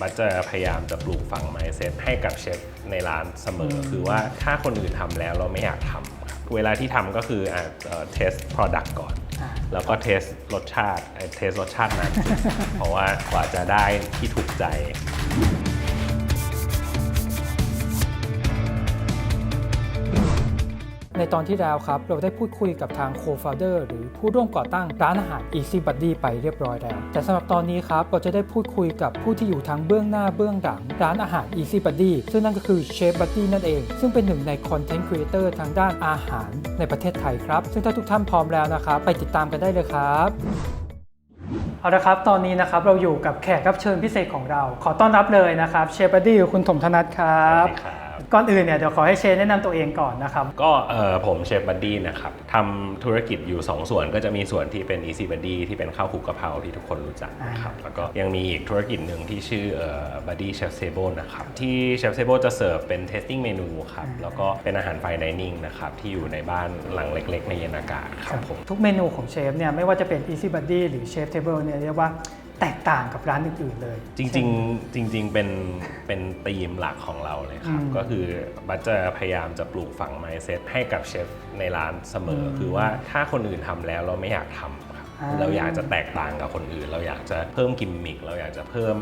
บัสจะพยายามจะปลูกฝัง mindset ให้กับเชฟในร้านเสมออคือว่าถ้าคนอื่นทำแล้วเราไม่อยากทำครับเวลาที่ทำก็คืออะเทส product ก่อนอ่าแล้วก็เทสรสชาติเทสรสชาตินั้น เพราะว่ากว่าจะได้ที่ถูกใจ ในตอนที่แล้วครับ เราได้พูดคุยกับทาง co-founder หรือผู้ร่วมก่อตั้งร้านอาหาร Easy Buddy ไปเรียบร้อยแล้ว แต่สำหรับตอนนี้ครับ เราจะได้พูดคุยกับผู้ที่อยู่ทั้งเบื้องหน้าเบื้องหลังร้านอาหาร Easy Buddy ซึ่งนั่นก็คือเชฟ Buddy นั่นเอง ซึ่งเป็นหนึ่งใน Content Creator ทางด้านอาหารในประเทศไทยครับ ซึ่งถ้าทุกท่านพร้อมแล้วนะครับไปติดตามกันได้เลยครับเอาละครับตอนนี้นะครับเราอยู่กับแขกรับเชิญพิเศษของเรา ขอต้อนรับเลยนะครับเชฟบัดดี้คุณถมธนัทครับสวัสดีครับ ก่อนอื่นเนี่ยเดี๋ยวขอให้เชฟแนะนำตัวเองก่อนนะครับ ก็เอ่อผมเชฟบัดดี้นะครับทำธุรกิจอยู่ 2 ส่วนก็จะมีส่วนที่เป็น Easy Buddy ที่เป็นข้าวคลุกกะเพราที่ทุกคนรู้จักนะครับ แล้วก็ยังมีอีกธุรกิจหนึ่งที่ชื่อเอ่อ Buddy Chef Table นะครับ ที่ Chef Table จะเสิร์ฟเป็น tasting เมนูครับ แล้วก็เป็นอาหารไฟดิเนิ่งนะครับ ที่อยู่ในบ้านหลังเล็ก ๆ ในเย็นอากาศครับผม ทุกเมนูของเชฟเนี่ยไม่ว่าจะเป็น Easy Buddy หรือ Chef Table เนี่ยเรียกว่า แตกต่างกับร้านอื่นๆเลย จริงๆจริง ๆ เป็นเป็นธีมหลักของเราเลยครับอืมก็คือบัสจะพยายามจะปลูกฝัง mindset ให้กับเชฟในร้านเสมออมคือว่าถ้าคนอื่นทำแล้วเราไม่อยากทำครับอ่าเราอยากจะแตกต่างกับคนอื่น เราอยากจะเพิ่มกิมมิคเราอยากจะเพิ่ม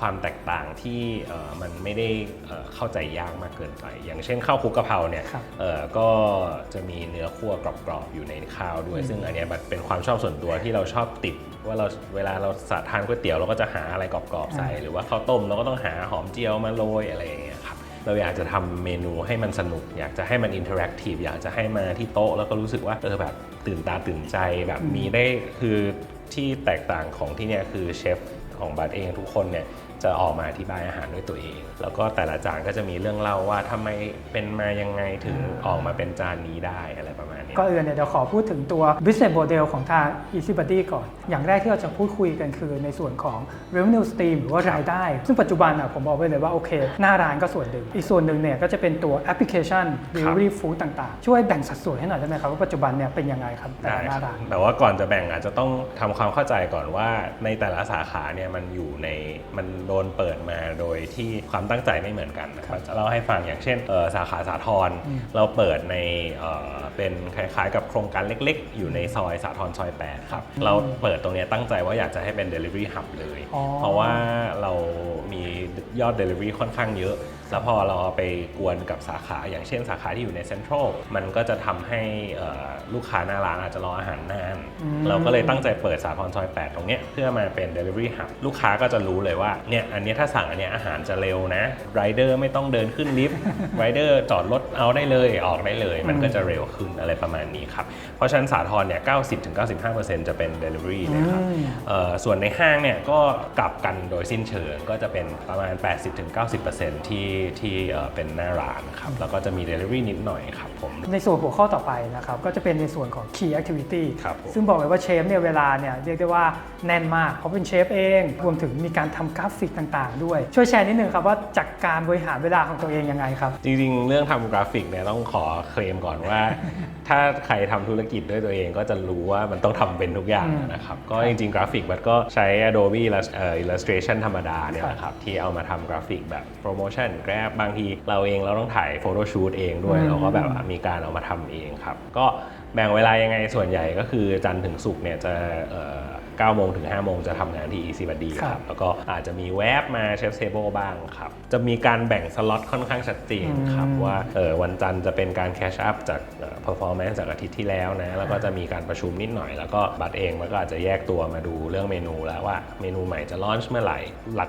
ความแตกต่างที่เอ่อมันไม่ได้เอ่อเข้าใจยากมากเกินไป อย่างเช่นข้าวคลุกกะเพราเนี่ยครับเอ่อก็จะมีเนื้อคั่วกรอบๆอยู่ในข้าวด้วย ซึ่งอันเนี้ยมันเป็นความชอบส่วนตัวที่เราชอบติด ว่าเราเวลาเราสาทานก๋วยเตี๋ยวเราก็จะหาอะไรกรอบๆใส่ หรือว่าข้าวต้มเราก็ต้องหาหอมเจียวมาโรยอะไรอย่างเงี้ยครับเราอยากจะทำเมนูให้มันสนุก อยากจะให้มันอินเทอร์แอคทีฟอยากจะให้มาที่โต๊ะ แล้วก็รู้สึกว่าเออแบบตื่นตาตื่นใจแบบมีได้คือที่แตกต่างของที่เนี่ยคือเชฟของบัตเองทุกคนเนี่ยจะออกมาอธิบายอาหารด้วยตัวเอง แล้วก็แต่ละจานก็จะมีเรื่องเล่าว่าทำไมเป็นมายังไงถึงออกมาเป็นจานนี้ได้อะไรประมาณนี้ ก็อื่นเนี่ยเดี๋ยวขอพูดถึงตัว business model ของทาง Easy Buddy ก่อน อย่างแรกที่เราจะพูดคุยกันคือในส่วนของ revenue stream หรือว่ารายได้ ซึ่งปัจจุบันอะผมบอกไว้เลยว่าโอเค หน้าร้านก็ส่วนหนึ่ง อีกส่วนหนึ่งเนี่ยก็จะเป็นตัวแอปพลิเคชัน delivery food ต่างๆ ช่วยแบ่งสัดส่วนให้หน่อยได้ไหมครับว่าปัจจุบันเนี่ยเป็นยังไงครับแต่ได้ละหน้าครับร้านแต่ว่าก่อนจะแบ่งอาจจะต้องทำความเข้าใจก่อนว่าในแต่ละสาขาเนี่ยมันอยู่ในมันโดนเปิดมาโดยที่ความตั้งใจไม่เหมือนกันนะครับจะเล่าให้ฟังอย่างเช่นเอ่อสาขาสาทรเราเปิดในเอ่อเป็นคล้ายๆ กับโครงการเล็กๆ อยู่ในซอยสาทรซอย8ครับเราเปิดตรงเนี้ยตั้งใจว่าอยากจะให้เป็น Delivery Hub เลยอ๋อเพราะว่าเรามียอด Delivery ค่อนข้างเยอะ แล้วพอเราเอาไปกวนกับสาขาอย่างเช่นสาขาที่อยู่ในเซ็นทรัลมันก็จะทำให้เอ่อลูกค้าหน้าร้านอาจจะรออาหารนานอืมเราก็เลยตั้งใจเปิดสาทรซอย 8 ตรงเนี้ยเพื่อมาเป็น Delivery Hub ลูกค้าก็จะรู้เลยว่าเนี่ยอันเนี้ยถ้าสั่งอันเนี้ยอาหารจะเร็วนะไรเดอร์ไม่ต้องเดินขึ้นลิฟต์ไรเดอร์จอดรถเอาได้เลยออกได้เลย มันก็จะเร็วขึ้นอะไรประมาณนี้ครับ เพราะฉะนั้นสาทรเนี่ย 90-95%จะเป็น Delivery เลยครับอืมเอ่อส่วนในห้างเนี่ยก็กลับกันโดยสิ้นเชิงก็จะเป็นประมาณ 80-90%ที่ที่เอ่อเป็นหน้าร้านครับแล้วก็จะมี Delivery นิดหน่อยครับผม ในส่วนหัวข้อต่อไปนะครับก็จะเป็นในส่วนของ key activity ครับผมซึ่งบอกเลยว่าเชฟเนี่ยเวลาเนี่ยเรียกได้ว่าแน่นมาก เพราะเป็นเชฟเองรวมถึงมีการทำกราฟิกต่างๆ ด้วย ช่วยแชร์นิดนึงครับว่าจัดการบริหารเวลาของตัวเองยังไงครับ จริงๆ เรื่องทำกราฟิกเนี่ยต้องขอเคลมก่อนว่าถ้าใครทำธุรกิจด้วยตัวเองก็จะรู้ว่ามันต้องทำเป็นทุกอย่างอืมนะครับ ก็จริง ๆ กราฟิกมันก็ใช้ Adobe Illus- เอ่อ Illustration ธรรมดาเนี่ยครับนะครับ ที่เอามาทำกราฟิกแบบโปรโมชั่น Grab บางทีเราเองเราต้องถ่ายโฟโต้ชูตเองด้วยอืมเราก็แบบมีการเอามาทำเองครับ ก็แบ่งเวลายังไงส่วนใหญ่ก็คือจันทร์ถึงศุกร์เนี่ยจะเอ่อ 9โมงถึง5โมงจะทำงานที่ Easy Buddy คครัรับบแล้วก็อาจจะมีแวบมาเชฟเซเบิลบ้างครับ จะมีการแบ่งสล็อตค่อนข้างชัดเจนครับอืมว่าเออวันจันทร์จะเป็นการแคชอัพจากเอ่อ performance จากอาทิตย์ที่แล้วนะ แล้วก็จะมีการประชุมนิดหน่อย แล้วก็บัตรเองมันก็อาจจะแยกตัวมาดูเรื่องเมนูแล้วว่าเมนูใหม่จะลอนช์เมื่อไหร่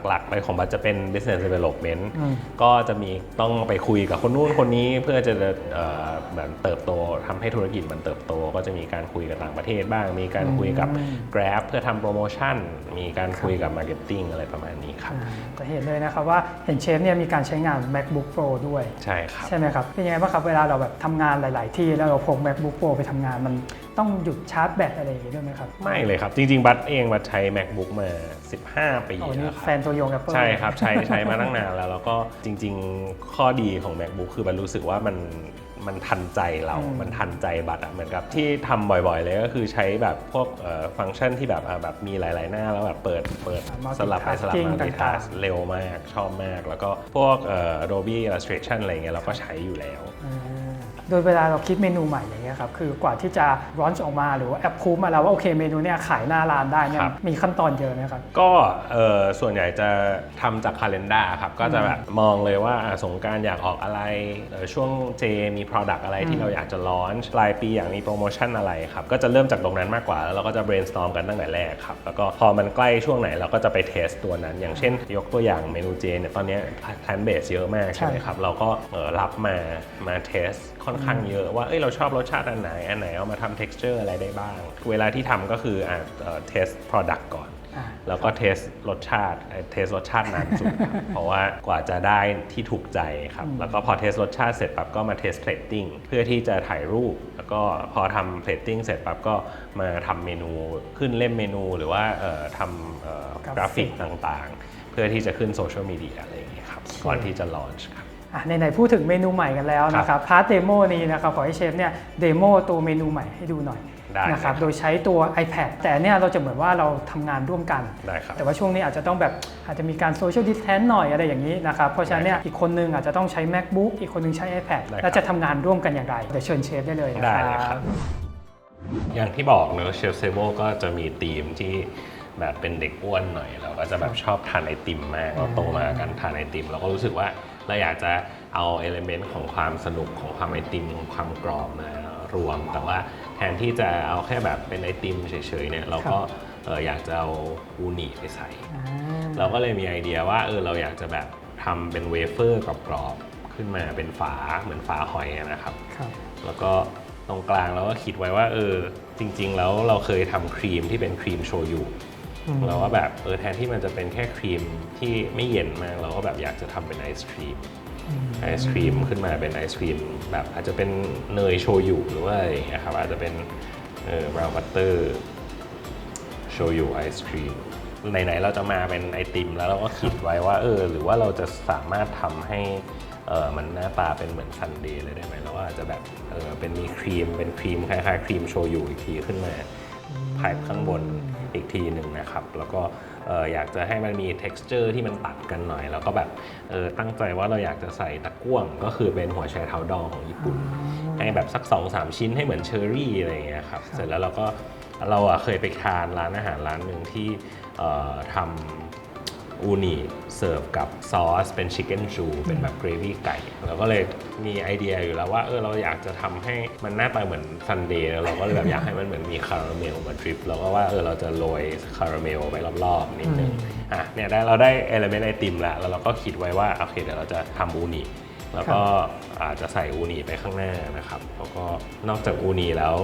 หลักๆ ไปของบัตรจะเป็น business development อืมก็จะมีต้องไปคุยกับคนนู้นคนนี้เพื่อจะเอ่อแบบเติบโตทำให้ธุรกิจมันเติบโต ก็จะมีการคุยกับต่างประเทศบ้าง มีการคุยกับอืม Grab เพื่อทำโปรโมชั่น มีการคุยกับ Marketing อะไรประมาณนี้ครับอ่าจะเห็นเลยนะครับว่าเห็นเชฟเนี่ยมีการใช้งาน macbook pro ด้วย ใช่ครับ ใช่ไหมครับ เป็นยังไงบ้างครับเวลาเราแบบทำงานหลาย ๆ ที่แล้วเราพก macbook pro ไปทำงานมันต้องหยุดชาร์จแบตอะไรอย่างงี้ด้วยไหมครับไม่เลยครับ จริง ๆ บัตเองบัตใช้ macbook มา 15 ปีโอ้นี่แล้วคแฟรับนตัวยง Apple ใช่ครับใช้ใช้มาตั้งนานแล้วแล้วก็จริง ๆ ข้อดีของ macbook คือมันรู้สึกว่ามัน มันทันใจเราอืมมันทันใจบัตรอะเหมือนกับที่ทำบ่อยๆ เลยก็คือใช้แบบพวกเอ่อฟังก์ชันที่แบบอะแบบมีหลาย ๆ หน้าแล้วแบบเปิดเปิดอ่าสลับไปสลับ multitasking มาต่างๆ multitask เร็วมากชอบมาก แล้วก็พวกเอ่อ Adobe Illustration อะไรเงี้ยเราก็ใช้อยู่แล้วอ่า โดยเวลาเราคิดเมนูใหม่อย่างเงี้ยครับคือกว่าที่จะร้อนออกมาหรือว่าแอปคูมาแล้วว่าโอเคเมนูเนี้ยขายหน้าร้านได้เนี่ยครับ มีขั้นตอนเยอะนะครับ ก็เอ่อส่วนใหญ่จะทำจากคาล endar ครับ ก็จะแบบมองเลยว่าอะสงกรารอยากออกอะไรเอ่อช่วงเจมี Product อะไรอืที่มเราอยากจะลอนปลายปีอยากมีโปรโมชั่นอะไรครับ ก็จะเริ่มจากตรงนั้นมากกว่า แล้วเราก็จะ brainstorm กันตั้งแต่แรกครับ แล้วก็พอมันใกล้ช่วงไหนเราก็จะไปเทสตัวนั้น อย่างเช่น ยกตัวอย่างเมนูเจเนี่ยตอนเนี้ย plant based เยอะมากใช่ไหมครับ เราก็เอ่อรับมามาเทสค่อนข้างเยอะว่าเอ้ยเราชอบรสชาติอันไหน อันไหนเอามาทำ texture อะไรได้บ้าง เวลาที่ทำก็คืออะเอ่อ test product ก่อนอ่าแล้วก็เทสรสชาติเอ่อเทสรสชาตินานสุดครับ เพราะว่ากว่าจะได้ที่ถูกใจครับ แล้วก็พอเทสรสชาติเสร็จปั๊บก็มาเทสเพลตติ้งเพื่อที่จะถ่ายรูป แล้วก็พอทำเพลตติ้งเสร็จปั๊บก็มาทำเมนูขึ้นเล่มเมนูหรือว่าเอ่อทำเอ่อกราฟิกต่างๆ เพื่อที่จะขึ้นโซเชียลมีเดียอะไรอย่างเงี้ยครับก่อนที่จะลอนช์ครับอะ ไหนๆพูดถึงเมนูใหม่กันแล้วนะครับพาร์ทเดโมนี้นะครับขอให้เชฟเนี่ยเดโมตัวเมนูใหม่ให้ดูหน่อยได้นะครับเลยครับโดยใช้ตัว iPad แต่เนี่ยเราจะเหมือนว่าเราทำงานร่วมกันได้ครับแต่ว่าช่วงนี้อาจจะต้องแบบอาจจะมีการโซเชียลดิสแทนหน่อยอะไรอย่างนี้นะครับ เพราะฉะนั้นเนี่ยอีกคนนึงอาจจะต้องใช้ macbook อีกคนนึงใช้ iPad ได้ครับแล้วจะทำงานร่วมกันอย่างไรเดี๋ยวเชิญเชฟได้เลยนะได้คเลยครัรับบอย่างที่บอกเนอะเชฟเซโบก็จะมีธีมที่ แบบเป็นเด็กอ้วนหน่อย เราก็จะแบบชอบทานไอติมมากเราโตมากันทานไอติม เราก็รู้สึกว่าเราอยากจะเอาเอลเมนต์ของความสนุกของความไอติมของความกรอบมารวม แต่ว่าแทนที่จะเอาแค่แบบเป็นไอติมเฉยๆเนี่ยเราก็เอ่ออยากจะเอาอูนิไปใส่อ่าเราก็เลยมีไอเดียว่าเออเราอยากจะแบบทำเป็นเวเฟอร์กรอบๆขึ้นมาเป็นฝาเหมือนฝาหอยอะนะครับครับแล้วก็ตรงกลางเราก็คิดไว้ว่าเออจริง ๆ แล้วเราเคยทำครีมที่เป็นครีมโชยุอืม เราว่าแบบเออแทนที่มันจะเป็นแค่ครีมที่ไม่เย็นมากเราก็แบบอยากจะทำเป็นไอศครีมไอศครีมขึ้นมาเป็นไอศครีมแบบอาจจะเป็นเนยโชยุหรือว่าอะไรอย่างเงี้ยครับอาจจะเป็นเออบราวน์บัตเตอร์โชยุไอศครีมไหนๆเราจะมาเป็นไอติม แล้วเราก็คิดไว้ว่าเออหรือว่าเราจะสามารถทำให้เออมันหน้าตาเป็นเหมือนซันเดย์เลยได้ไหมแล้วว่าอาจจะแบบเออเป็นมีครีมเป็นครีมคล้ายๆครีมโชยุอีกทีขึ้นมา ภายข้างบนอีกทีหนึ่งนะครับ แล้วก็เอ่ออยากจะให้มันมี texture ที่มันตัดกันหน่อย แล้วก็แบบเออตั้งใจว่าเราอยากจะใส่ตะกั่วงก็คือเป็นหัวไชเท้าดองของญี่ปุ่น ให้แบบสัก 2-3 ชิ้นให้เหมือนเชอร์รี่อะไรอย่างเงี้ยครับ เสร็จแล้วเราก็เราอะเคยไปทานร้านอาหารร้านหนึ่งที่เอ่อทำ อูนิเสิร์ฟกับซอส เป็นชิคเก้นชูเป็นแบบเกรวี่ไก่เราก็เลยมีไอเดียอยู่แล้วว่าเออเราอยากจะทำให้มันหน้าตาเหมือนซันเดย์เราก็เลยแบบอยากให้มันเหมือนมีคาราเมลมาดริปเราก็ว่าเออเราจะโรยคาราเมลไปรอบๆนิดนึงอะเนี่ยได้เราได้เอลเมนต์ไอติมแล้วแล้วเราก็คิดไว้ว่าโอเคเดี๋ยวเราจะทำอูนิ แล้วก็อาจจะใส่อูนิไปข้างหน้านะครับ แล้วก็นอกจากอูนิแล้ว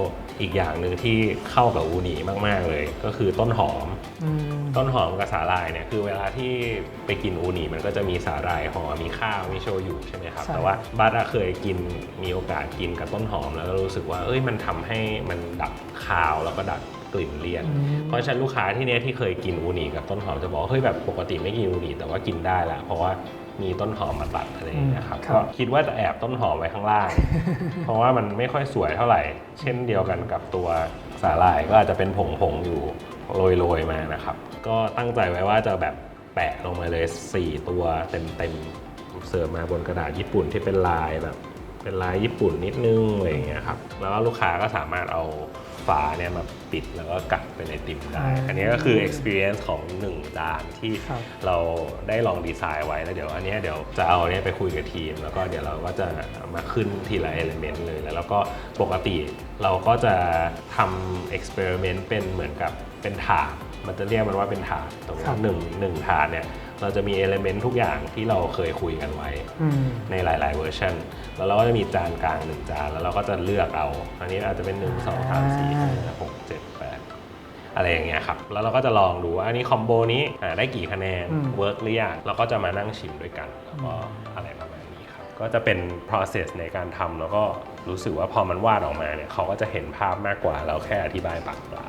อีกอย่างหนึ่งที่เข้ากับอูนิมากๆเลย ก็คือต้นหอมอืมต้นหอมกับสาหร่ายเนี่ยคือเวลาที่ไปกินอูนิมันก็จะมีสาหร่ายห่อมีข้าวมีโชยุใช่ไหมครับใช่แต่ว่าบัตอะเคยกินมีโอกาสกินกับต้นหอมแล้วก็รู้สึกว่าเอ้ยมันทำให้มันดับคาวแล้วก็ดับ กลิ่นเลี่ยน เพราะฉะนั้นลูกค้าที่เนี้ยที่เคยกินอูนิกับต้นหอมจะบอกว่าเฮ้ยแบบปกติไม่กินอูนิแต่ว่ากินได้แหละเพราะว่ามีต้นหอมมาตัดอะไรอย่างเงี้ยครับอืมครับ ก็คิดว่าจะแอบต้นหอมไว้ข้างล่าง เพราะว่ามันไม่ค่อยสวยเท่าไหร่ เช่นเดียวกันกับตัวสาหร่ายก็อาจจะเป็นผงๆอยู่โรยๆมานะครับ ก็ตั้งใจไว้ว่าจะแบบแปะลงมาเลย 4 ตัวเต็มๆเสิร์ฟมาบนกระดาษญี่ปุ่นที่เป็นลายแบบ เป็นลายญี่ปุ่นนิดนึงอะไรอย่างเงี้ยครับ แล้วก็ลูกค้าก็สามารถเอา ฝาเนี่ยมาปิดแล้วก็กัดเป็นไอติมได้อ่าอันนี้ก็คือ experience ของหนึ่งจานที่ครับเราได้ลองดีไซน์ไว้แล้วเดี๋ยว อันเนี้ยเดี๋ยวจะเอาเนี้ยไปคุยกับทีม แล้วก็เดี๋ยวเราก็จะมาขึ้นทีละเอลเมนต์เลยแล้วเราก็ปกติเราก็จะทำ experiment เป็นเหมือนกับเป็นถาดมันจะเรียกมันว่าเป็นถาดตรงครันี้บหนึ่งหนึ่งถาดเนี่ย เราจะมีเอลเมนต์ทุกอย่างที่เราเคยคุยกันไว้อืมในหลาย ๆ เวอร์ชันแล้วเราก็จะมีจานกลางหนึ่งจานแล้วเราก็จะเลือกเอา อันนี้อาจจะเป็น 1 2 3 4 5 6 7 8 อะไรอย่างเงี้ยครับ แล้วเราก็จะลองดูว่าอันนี้คอมโบนี้อ่าได้กี่คะแนนอืมเวิร์กหรือยังเราก็จะมานั่งชิมด้วยกัน แล้วก็อะไรประมาณนี้ครับกก็จะเป็น process ในการทำแล้วก็รู้สึกว่าพอมันวาดออกมาเนี่ยเขาก็จะเห็นภาพมากกว่าเราแค่อธิบายปากเปล่า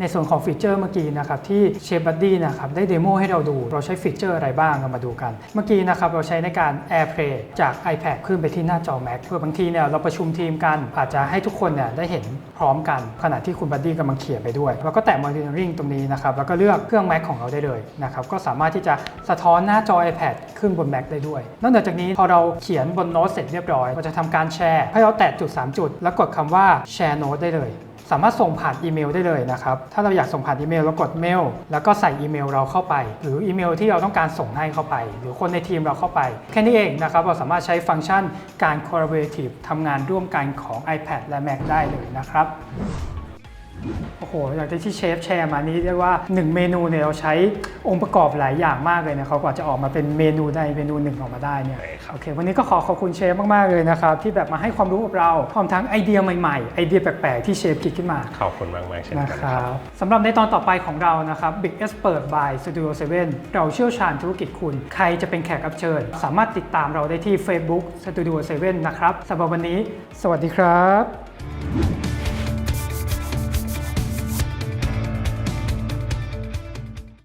ในส่วนของฟีเจอร์เมื่อกี้นะครับที่เชฟบัดดี้นะครับได้เดโมให้เราดู เราใช้ฟีเจอร์อะไรบ้างเรามาดูกัน เมื่อกี้นะครับเราใช้ในการ AirPlay จาก iPad ขึ้นไปที่หน้าจอ Mac เพื่อบางทีเนี่ยเราประชุมทีมกัน อาจจะให้ทุกคนเนี่ยได้เห็นพร้อมกัน ขณะที่คุณบัดดี้กำลังเขียนไปด้วย แล้วก็แตะ Monitoring ตรงนี้นะครับแล้วก็เลือกเครื่อง Mac ของเราได้เลยนะครับก็สามารถที่จะสะท้อนหน้าจอ iPad ขึ้นบน Mac ได้ด้วย นอกเหนือจากนี้พอเราเขียนบนโน้ตเสร็จเรียบร้อยเราจะทำการแชร์ให้เราแตะจุด 3 จุด แล้วกดคำว่า Share Note ได้เลย สามารถส่งผ่านอีเมลได้เลยนะครับ ถ้าเราอยากส่งผ่านอีเมลเรากดเมล แล้วก็ใส่อีเมลเราเข้าไป หรืออีเมลที่เราต้องการส่งให้เข้าไป หรือคนในทีมเราเข้าไป แค่นี้เองนะครับ เราสามารถใช้ฟังก์ชันการ collaborative ทำงานร่วมกันของ iPad และ Mac ได้เลยนะครับ โอ้โหอย่างที่เชฟแชร์มานี้เรียกว่า 1 เมนูเนี่ยเราใช้องค์ประกอบหลายอย่างมากเลยนะครับกว่าจะออกมาเป็นเมนูใดเมนูหนึ่งออกมาได้เนี่ยใช่ครับโอเค วันนี้ก็ขอขอบคุณเชฟมากๆเลยนะครับที่แบบมาให้ความรู้กับเราพร้อมทั้งไอเดียใหม่ๆ ไอเดียแปลกๆที่เชฟคิดขึ้นมาขอบคุณมากๆเช่นนะกันคครัรับบสำหรับในตอนต่อไปของเรานะครับ Big Expert by Studio 7เราเชี่ยวชาญธุรกิจคุณ ใครจะเป็นแขกรับเชิญ สามารถติดตามเราได้ที่ Facebook Studio 7นะครับสำหรับวันนี้ สวัสดีครับ